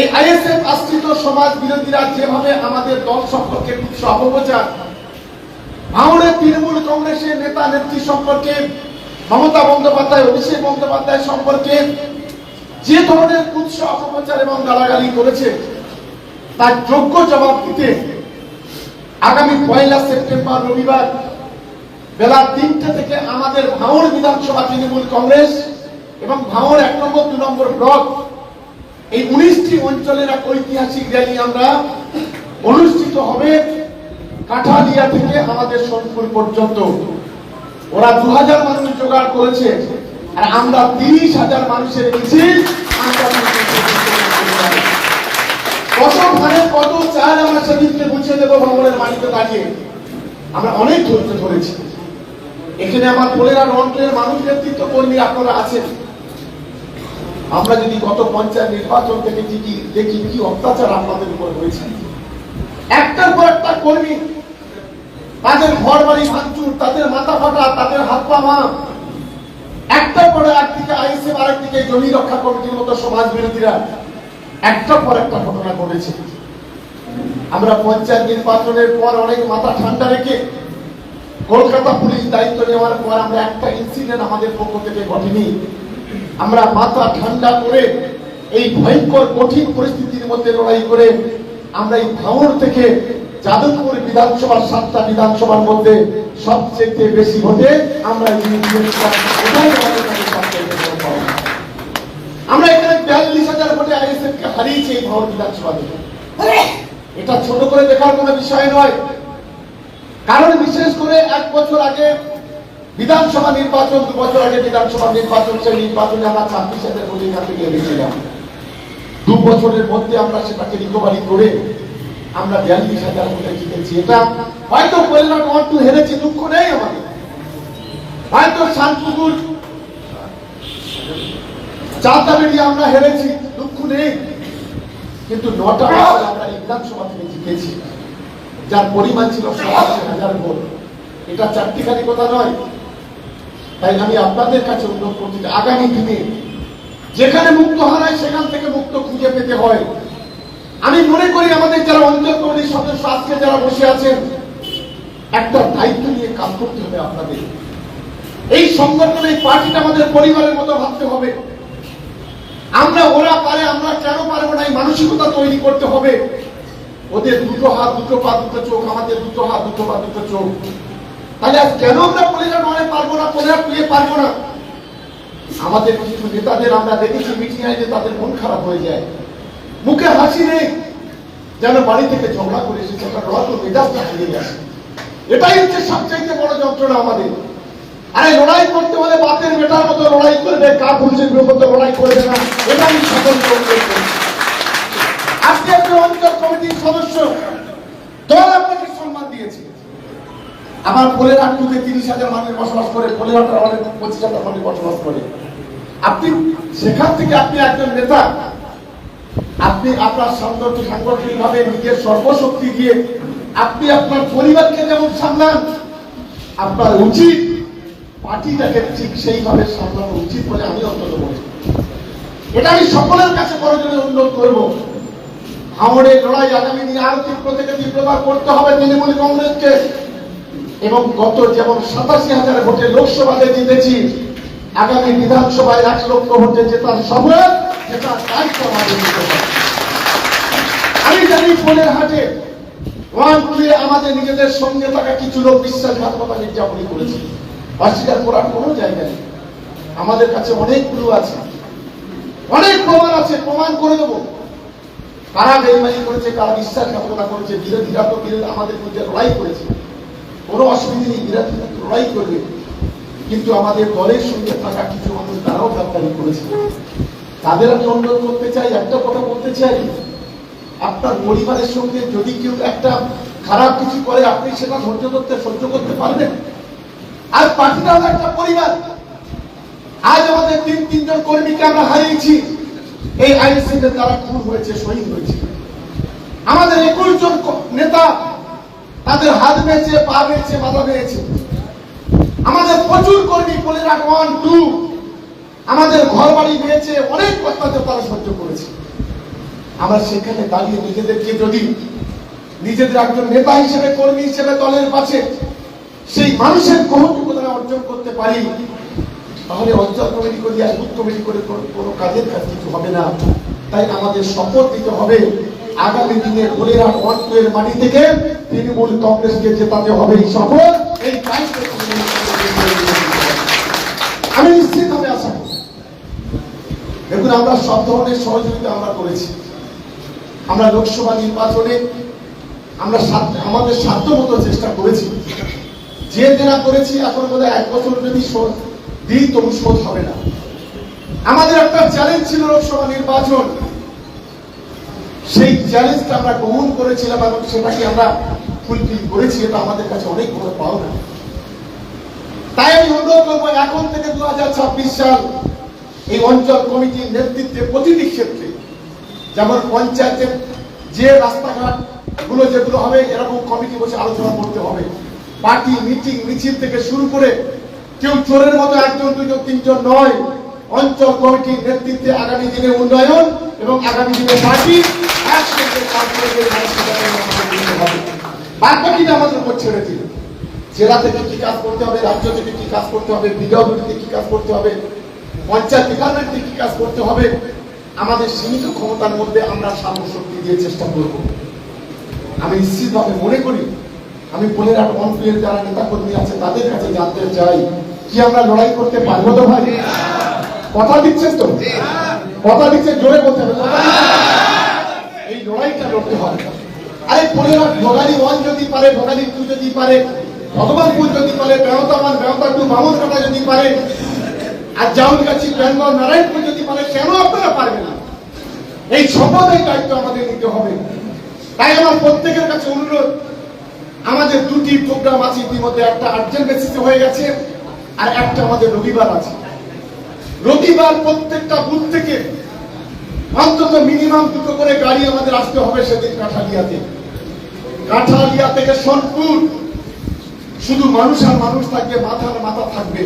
এই আইএসএফ আশ্রিত সমাজ বিরোধীরা যেভাবে আমাদের দল সম্পর্কে অপপ্রচার ভাঙড়ের তৃণমূল কংগ্রেসের নেতা নেত্রী সম্পর্কে, মমতা বন্দ্যোপাধ্যায়, অভিষেক বন্দ্যোপাধ্যায় সম্পর্কে যে ধরনের তুচ্ছ অপপ্রচার এবং গালাগালি করেছে, তার যোগ্য জবাব দিতে আগামী পয়লা সেপ্টেম্বর রবিবার বেলা তিনটে থেকে আমাদের ভাঙড় বিধানসভা তৃণমূল কংগ্রেস এবং ভাঙড় এক নম্বর, দু নম্বর ব্লক এই উনিশটি অঞ্চলের এক ঐতিহাসিক র্যালি আমরা অনুষ্ঠিত হবে কাঠালিয়া থেকে আমাদের সোনপুর পর্যন্ত। ওরা দু হাজার মানুষ জোগাড় করেছে, আর আমরা তিরিশ হাজার মানুষের মিছিল কত ধানে কত চাল আমরা সেদিনকে বুঝিয়ে দেবো ভবনের মাটিতে দাঁড়িয়ে। আমরা অনেক ধৈর্য ধরেছি। এখানে আমার পোলেরা রন্টের মানুষ নেতৃত্ব কর্মী আপনারা আছেন। আমরা যদি গত পঞ্চায়েত নির্বাচন থেকে কি দেখি কি অত্যাচার আপনাদের উপর হয়েছে। একটার পর একটা কর্মী, তাদের ঘর বাড়ি ভাঙচুর, তাদের মাথা ফাটা, তাদের হাত পা মা একটার পরে একদিকে আইসিএম আরেকদিকে জমি রক্ষা কমিটির মতো সমাজ বিরোধীরা। একটার পর একটা ঘটনা ঘটেছে। আমরা পঞ্চায়েত নির্বাচনের পর অনেক মাথা ঠান্ডা রেখে কলকাতা পুলিশ দায়িত্ব নেওয়ার পর আমরা একটা ইনসিডেন্ট আমাদের পক্ষ থেকে ঘটেনি। আমরা মাথা ঠান্ডা করে এই ভয়ঙ্কর কঠিন পরিস্থিতির মধ্যে লড়াই করে আমরা এই ভাঙড় থেকে যাদবপুর বিধানসভার সাতটা বিধানসভার মধ্যে সবচেয়ে বেশি ভোটে আমরা। আমরা এখানে বিয়াল্লিশ হাজার ভোটে আইএসএফ কে হারিয়েছি এই ভাঙড় বিধানসভা থেকে এটা ছোট করে দেখার কোনো বিষয় নয় কারণ বিশেষ করে এক বছর আগে বিধানসভা নির্বাচন, দু বছর আগে বিধানসভা নির্বাচন সেই নির্বাচনে আমরা ছাব্বিশ হাজার কোটি টাকা থেকে হেরেছিলাম দু বছরের মধ্যে আমরা সেটাকে রিকভারি করে আমরা বিয়াল্লিশ হাজার কোটি জিতেছি। এটা হয়তো ওয়ান টু হেরেছি, দুঃখ নেই আমাদের। হয়তো শান্তিপুর চাঁদাবেড়ি আমরা হেরেছি, দুঃখ নেই। কিন্তু নটা আমরা বিধানসভা থেকে জিতেছি। যার পরিমাণ ছিল সাতাশি হাজার ভোট। এটা চারটিখানি কথা নয় তাই আমি আপনাদের কাছে অনুরোধ করছি যে আগামী দিনে যেখানে মুক্ত হারায়, সেখান থেকে মুক্ত খুঁজে পেতে হয়। আমি মনে করি আমাদের যারা অঞ্চল কমিটির সদস্য, আজকে যারা বসে আছেন, একটা দায়িত্ব নিয়ে কাজ করতে হবে আপনাদের। এই সংগঠন, এই পার্টিটা আমাদের পরিবারের মতো ভাবতে হবে। আমরা ওরা পারে, আমরা কেন পারব না, এই মানসিকতা তৈরি করতে হবে। ওদের দুটো হাত, দুটো পা, দুটো চোখ, আমাদের দুটো হাত, দুটো পা, দুটো চোখ। তাহলে আজ কেন আমরা পলিরা নয় পারব না? পলিরা তুলে পারব না? আমাদের কিছু নেতাদের আমরা দেখেছি, মিটিং যে তাদের মন খারাপ হয়ে যায়। মুখে হাসি নেই, যেন বাড়ি থেকে ঝগড়া করে এসেছে একটা রত মেজাজটা হারিয়ে গেছে। এটাই হচ্ছে সবচাইতে বড় যন্ত্রণা আমাদের। আরে লড়াই করতে হলে বাপের বেটার মতো লড়াই করবে কা পুলিশের মতো লড়াই করবে না? এটা আমি সকল আজকে আপনি অঞ্চল কমিটির সদস্য, দল আপনাকে আমার পোলের আটটুকে তিরিশ হাজার মানুষ বসবাস করে আটটা অনেক পঁচিশ হাজার মানুষ বসবাস করে। আপনি সেখান থেকে আপনি একজন নেতা, আপনি আপনার সাংগঠনিক সাংগঠনিক ভাবে নিজের সর্বশক্তি দিয়ে আপনি আপনার পরিবারকে যেমন সামলান, আপনার উচিত পার্টিটাকে ঠিক সেইভাবে সামলানো উচিত বলে আমি অন্তত বলি এটা আমি সকলের কাছে প্রয়োজনে অনুরোধ করব। আমাদের লড়াই আগামী দিনে আরও তীব্র থেকে তীব্রতা করতে হবে তৃণমূল কংগ্রেসকে। এবং গত যেমন সাতাশি হাজার ভোটে লোকসভাতে জিতেছি, আগামী বিধানসভায় এক লক্ষ ভোটে জেতার শপথ জেতার দায়িত্ব আমাদের। আমি জানি ফোনের হাটে ওয়ান আমাদের নিজেদের সঙ্গে থাকা কিছু লোক বিশ্বাসঘাতকতা করেছে। অস্বীকার করার কোনো জায়গা নেই। আমাদের কাছে অনেকগুলো আছে। অনেক প্রমাণ আছে, প্রমাণ করে দেবো। কারা বেইমানি করেছে, কারা বিশ্বাসঘাতকতা করেছে, বিরোধীরা তো বিরোধী আমাদের মধ্যে লড়াই করেছে। কোনো অসুবিধা নেই বিরোধীরা তো লড়াই করবে। কিন্তু আমাদের দলের সঙ্গে থাকা কিছু মানুষ তারাও গাদ্দারি করেছে। তাদের আমি অনুরোধ করতে চাই, একটা কথা বলতে চাই। আপনার পরিবারের সঙ্গে যদি কেউ একটা খারাপ কিছু করে, আপনি সেটা ধৈর্য করতে, সহ্য করতে পারবেন? আর পার্টিটা হলো একটা পরিবার। আজ আমাদের তিন, তিনজন কর্মীকে আমরা হারিয়েছি। এই আইনসিদের দ্বারা খুন হয়েছে, শহীদ হয়েছে। আমাদের একুশ জন নেতা তাদের হাত বেয়েছে পা বেয়েছে মাথা বেয়েছে আমাদের প্রচুর কর্মী পোলেরা ওয়ান টু আমাদের ঘর বাড়ি বেয়েছে অনেক অত্যাচার তারা সহ্য করেছে। আমরা সেখানে দাঁড়িয়ে নিজেদেরকে যদি নিজেদের একজন নেতা হিসেবে, কর্মী হিসেবে দলের পাশে সেই মানুষের গ্রহণযোগ্যতা অর্জন করতে পারি, তাহলে অঞ্চল কমিটি করে আর বুথ কমিটি করে কোনো- কাজের কাজ কিছু হবে না। তাই আমাদের শপথ দিতে হবে, আগামী দিনে ওয়ান টু মাটি থেকে তৃণমূল কংগ্রেসকে জেতাতে হবে এই শপথ এই উপরে নিতে হবে। আমি আশা করি। দেখুন, আমরা সব ধরনের সহযোগিতা আমরা করেছি। আমরা লোকসভা নির্বাচনে আমরা আমাদের সাধ্য মতো চেষ্টা করেছি। যে দেনা করেছি, এখন বোধহয় এক বছর যদি দিই, তবু শোধ হবে না। আমাদের একটা চ্যালেঞ্জ ছিল লোকসভা নির্বাচন। সেই চ্যালেঞ্জটা আমরা গ্রহণ করেছিলাম এবং সেটাকে আমরা ফুলফিল করেছি, এটা আমাদের কাছে অনেক বড় পাওনা। তাই আমি অনুরোধ করব, এখন থেকে দু সাল এই অঞ্চল কমিটির নেতৃত্বে প্রতিটি ক্ষেত্রে, যেমন পঞ্চায়েতের যে রাস্তাঘাটগুলো যেগুলো হবে, এরকম কমিটি বসে আলোচনা করতে হবে। পার্টি, মিটিং, মিছিল থেকে শুরু করে কেউ চোরের মতো একজন দুজন তিনজন নয়। অঞ্চল কমিটির নেতৃত্বে আগামী দিনে উন্নয়ন এবং আগামী দিনে পার্টি একসঙ্গে বাদ বাকিটা আমাদের উপর ছেড়ে দিল। জেলা থেকে কি কাজ করতে হবে, রাজ্য থেকে কি কাজ করতে হবে বিডব্লিউ কি কাজ করতে হবে, পঞ্চায়েত ডিপার্টমেন্ট কি কাজ করতে হবে, আমাদের সীমিত ক্ষমতার মধ্যে আমরা সামশক্তি দিয়ে চেষ্টা করব। আমি নিশ্চিতভাবে মনে করি, আমি বলে রাখ অনফিলের যারা নেতা কর্মী আছে, তাদের কাছে জানতে চাই, কি আমরা লড়াই করতে পারব তো ভাই? কথা দিচ্ছেন তো? কথা দিচ্ছেন, জোরে বলতে হবে এই লড়াইটা লড়তে হবে। আরে রাখ, ভোগালী ওয়ান যদি পারে, ভোগালী টু যদি পারে ভগবানপুর যদি পারে বেহতা ওয়ান বেহতা টু বামনকাটা যদি পারে, আর জাউলগাছি বেঙ্গল নারায়ণপুর যদি পারে, কেন আপনারা পারবে না? এই এই দায়িত্ব আমাদের নিতে হবে। তাই আমার প্রত্যেকের কাছে অনুরোধ, আমাদের দুটি প্রোগ্রাম আছে ইতিমধ্যে, একটা আর্জেন্ট বেসিসে হয়ে গেছে, আর একটা আমাদের রবিবার আছে। রবিবার প্রত্যেকটা বুথ থেকে অন্তত মিনিমাম দুটো করে গাড়ি আমাদের আসতে হবে সেদিন কাঠালিয়াতে। কাঠালিয়া থেকে সোনপুর। শুধু মানুষ আর মানুষ থাকবে মাথার মাথা থাকবে।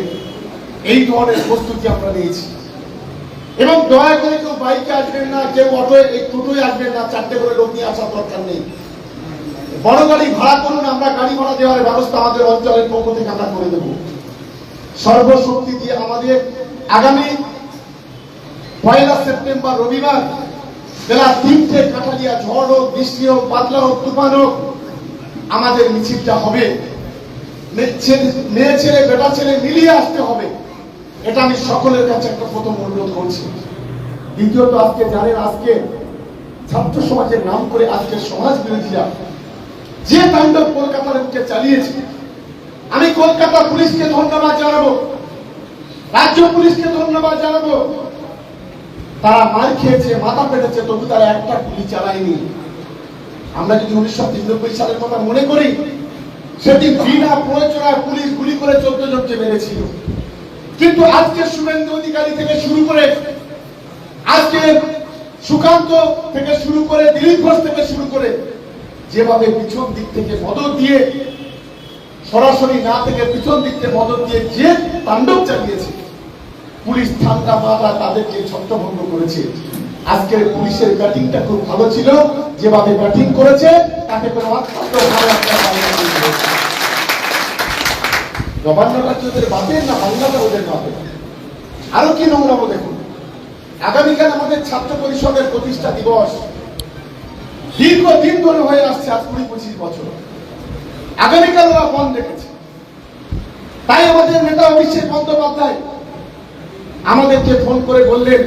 এই ধরনের প্রস্তুতি আমরা নিয়েছি। এবং দয়া করে কেউ বাইকে আসবেন না, কেউ অটো, এই টোটোয় আসবেন না, চারটে করে লোক নিয়ে আসার দরকার নেই। বড় গাড়ি ভাড়া করুন, আমরা গাড়ি ভাড়া দেওয়ার ব্যবস্থা আমাদের অঞ্চলের পক্ষ থেকে আমরা করে দেব। সর্বশক্তি দিয়ে আমাদের আগামী পয়লা সেপ্টেম্বর রবিবার বেলা তিনটে কাঠালিয়া ঝড় হোক, বৃষ্টি হোক পাতলা হোক, তুফান হোক আমাদের মিছিলটা হবে। মেয়ে ছেলে, বেটা ছেলে মিলিয়ে আসতে হবে। এটা আমি সকলের কাছে একটা প্রথম অনুরোধ করছি। দ্বিতীয়ত আজকে জানেন, আজকে ছাত্র সমাজের নাম করে আজকে সমাজ বিরোধীরা যে তাণ্ডব কলকাতার বুকে চালিয়েছে, আমি কলকাতা পুলিশকে ধন্যবাদ জানাব, রাজ্য পুলিশকে ধন্যবাদ জানাব। তারা মার খেয়েছে, মাথা পেটেছে, তবু তারা একটা গুলি চালায়নি। আমরা যদি উনিশশো তিরানব্বই সালের কথা মনে করি, সেদিন বিনা প্রয়োজনায় পুলিশ গুলি করে চোদ্দ জনকে মেরেছিল। কিন্তু আজকে শুভেন্দু অধিকারী থেকে শুরু করে, আজকে সুকান্ত থেকে শুরু করে, দিলীপ ঘোষ থেকে শুরু করে, যেভাবে পিছন দিক থেকে মদত দিয়ে, সরাসরি না থেকে পিছন দিক থেকে মদত দিয়ে যে তাণ্ডব চালিয়েছে, পুলিশ ঠান্ডা মাথা তাদেরকে ছত্রভঙ্গ করেছে। আজকের পুলিশের ব্যাটিংটা খুব ভালো ছিল। যেভাবে ব্যাটিং করেছে তাকে কোনো না ওদের আরও কি আগামীকাল আমাদের ছাত্র পরিষদের প্রতিষ্ঠা দিবস। ধরে হয়ে আসছে আজ কুড়ি পঁচিশ বছর। আগামীকাল ওরা তাই আমাদের বন্দ্যোপাধ্যায় আমাদেরকে ফোন করে বললেন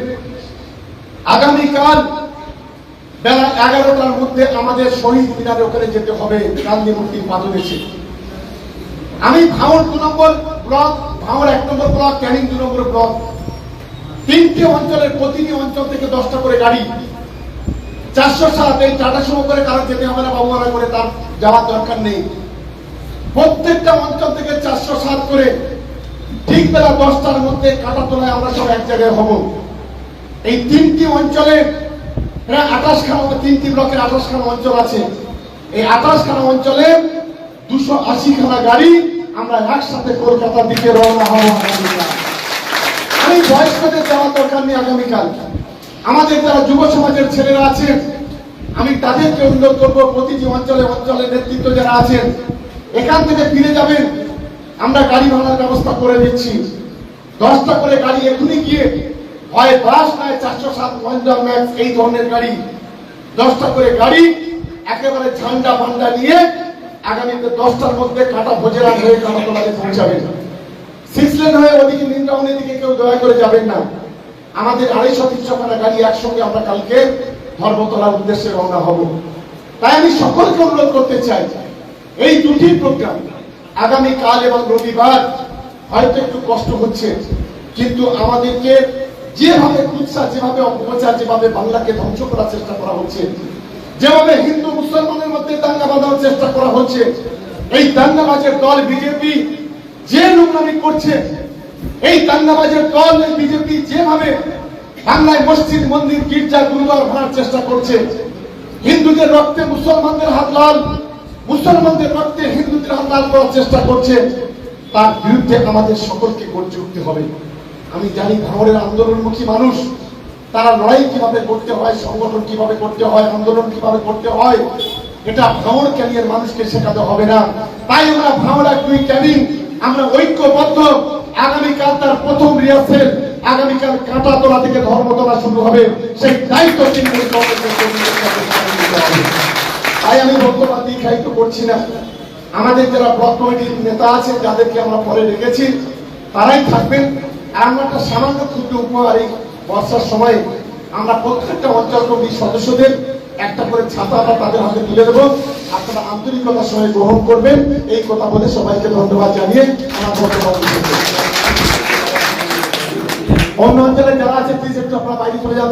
আগামীকাল বেলা এগারোটার মধ্যে আমাদের শহীদ মিনারে ওখানে যেতে হবে, গান্ধী মূর্তির পাদদেশে। আমি ভাঙর দু নম্বর ব্লক, ভাঙর এক নম্বর ব্লক, ক্যানিং দু নম্বর ব্লক। তিনটি অঞ্চলের প্রতিটি অঞ্চল থেকে দশটা করে গাড়ি। চারশো সাত, এই টাটা সুমো করে কারও যেতে হবে না বাবুমারা করে তার যাওয়ার দরকার নেই। প্রত্যেকটা অঞ্চল থেকে চারশো সাত করে ঠিক বেলা দশটার মধ্যে কাটা তোলায় আমরা সব এক জায়গায় হব। এই তিনটি অঞ্চলে প্রায় তিনটি ব্লকের আঠাশ খানা অঞ্চল আছে। এই আঠাশ খানা অঞ্চলে দুশো আশি খানা গাড়ি আমরা একসাথে কলকাতার দিকে রওনা হব আমি বয়স্কদের যাওয়ার দরকার নেই আগামীকাল। আমাদের যারা যুব সমাজের ছেলেরা আছেন আমি তাদেরকে অনুরোধ করব, প্রতিটি অঞ্চলে অঞ্চলে নেতৃত্ব যারা আছেন এখান থেকে ফিরে যাবেন। আমরা গাড়ি ভাড়ার ব্যবস্থা করে দিচ্ছি। দশটা করে গাড়ি এখনই গিয়ে হয় বাস নয় চারশো সাত মহেন্দ্রা ম্যাক্স এই ধরনের গাড়ি। দশটা করে গাড়ি, একেবারে ঝান্ডা ফান্ডা নিয়ে আগামীতে দশটার মধ্যে কাটা ভোজেরা হয়ে কামাতলাতে পৌঁছাবেন। সিক্স লেন হয়ে ওদিকে নিন্দাউনের দিকে কেউ দয়া করে যাবেন না। আমাদের আড়াইশো তিনশো খানা গাড়ি একসঙ্গে আমরা কালকে ধর্মতলার উদ্দেশ্যে রওনা হব। তাই আমি সকলকে অনুরোধ করতে চাই, এই দুটি প্রোগ্রাম আগামী কাল এবং রবিবার হয়তো একটু কষ্ট হচ্ছে, কিন্তু আমাদেরকে যেভাবে কুৎসা, যেভাবে অপপ্রচার, যেভাবে বাংলাকে ধ্বংস করার চেষ্টা করা হচ্ছে, যেভাবে হিন্দু, মুসলমানের মধ্যে দাঙ্গা বাঁধানোর চেষ্টা করা হচ্ছে, এই দাঙ্গাবাজের দল বিজেপি যে নোংরামি করছে, এই দাঙ্গাবাজের দল বিজেপি যেভাবে বাংলায় মসজিদ, মন্দির, গির্জা গুরুদ্বার ভাঙার চেষ্টা করছে, হিন্দুদের রক্তে মুসলমানদের হাত লাল, মুসলমানদের রক্তে হিন্দুদের হাত লাল করার চেষ্টা করছে, তার বিরুদ্ধে আমাদের সকলকে গর্জে উঠতে হবে। আমি জানি ভাঙড়ের আন্দোলনমুখী মানুষ। তারা লড়াই কীভাবে করতে হয়, সংগঠন কীভাবে করতে হয়, আন্দোলন কীভাবে করতে হয়, এটা ভাঙড় ক্যানিয়ার মানুষকে শেখাতে হবে না। তাই আমরা ভাঙড়া দুই ক্যানিং আমরা ঐক্যবদ্ধ। আগামীকাল তার প্রথম রিহার্সেল আগামীকাল কাঁটাতলা থেকে ধর্মতলা শুরু হবে। সেই দায়িত্ব। তাই আমি বক্তব্য দীর্ঘায়িত করছি না। আমাদের যারা ব্লক কমিটির নেতা আছেন যাদেরকে আমরা পরে রেখেছি তারাই থাকবেন। আর আমরা একটা সামান্য ক্ষুদ্র উপহার এই বর্ষার সময় আমরা প্রত্যেকটা অঞ্চল কমিটির সদস্যদের একটা করে ছাতা আমরা তাদের হাতে তুলে দেবো। আপনারা আন্তরিকতার সময় গ্রহণ করবেন। এই কথা বলে সবাইকে ধন্যবাদ জানিয়ে আমার বক্তব্য অন্য অঞ্চলে যারা আছে প্লিজ একটু আপনারা বাইরে চলে যান